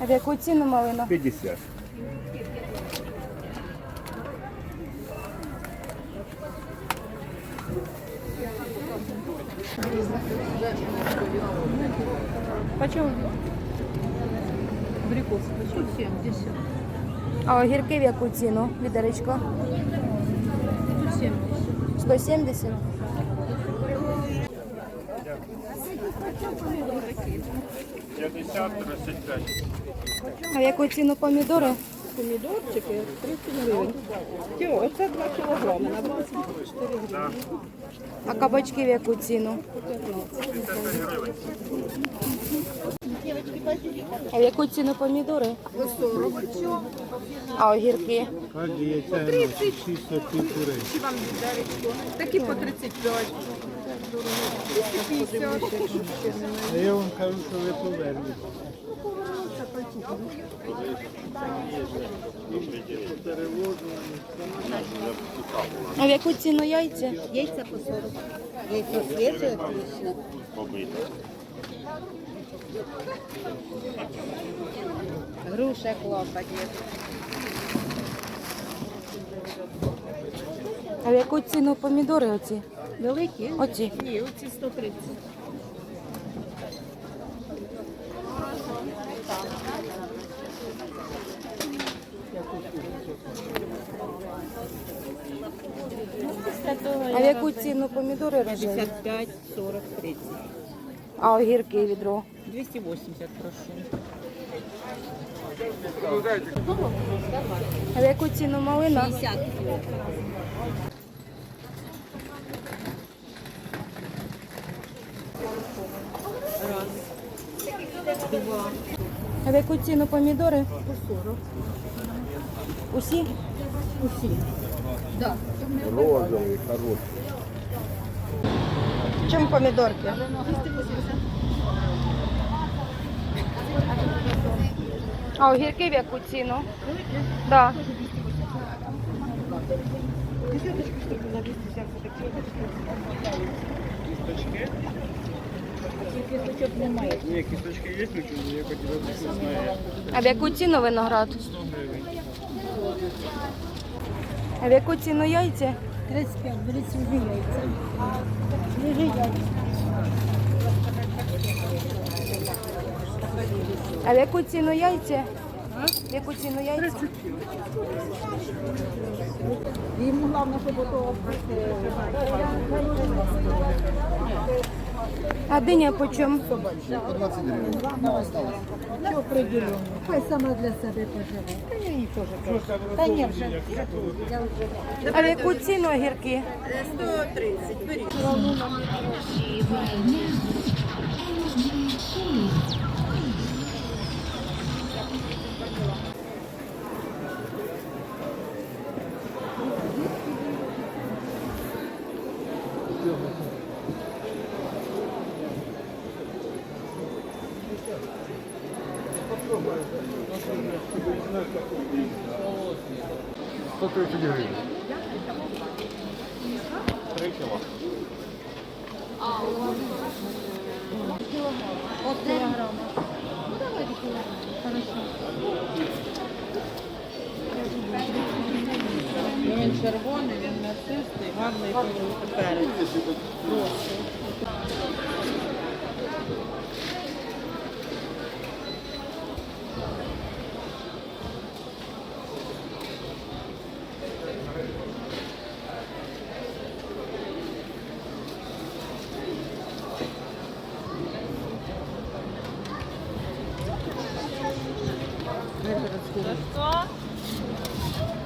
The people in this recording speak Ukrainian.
А в яку ціну малина? 50. Почому? Абрикос почем? 70. А огірки в яку ціну? Відеречко? 170. 170? А в яку ціну помідори? Помідорчики 30 гривень. Тьо, Оце 2 кілограми на 24 гривні. А кабачки в яку ціну? А в яку ціну помідори? А огірки? Кожні яйця ночі 6 сортів курей. Такі по 35. А я вам кажу, що ви повернете. А в яку ціну яйця? Яйца по 40. Яйцо свежее, отлично. Груша клопоть. А в яку ціну помідори оці? Великі? Оці. Ні, оці 130. А в яку ціну помідори рожеві? 55, 40, 30. А огірки відро? 280 прошу. А в яку ціну малина? 50. А в яку ціну помідори? Усі? Розовый, хороший. Чому помідорки? А огірки в яку ціну? Да. Ні, кісточки є, ну я хотів не знаю. А в яку ціну виноград? А в яку ціну яйця? 35, беріть свіжі яйця. Свіжі яйця. А в яку ціну яйця? В яку ціну яйця? Йому головне, щоб ото А диня по чому? Що приділено? Хай сама для себе поживе. Та я її теж прошу. Та ні, вже. Я вже. А в яку ціну огірки? 130. Беріть. Ну, давайте кілограм. Хорошо. Він червоний, він м'ясистий, гарний перець. За 100.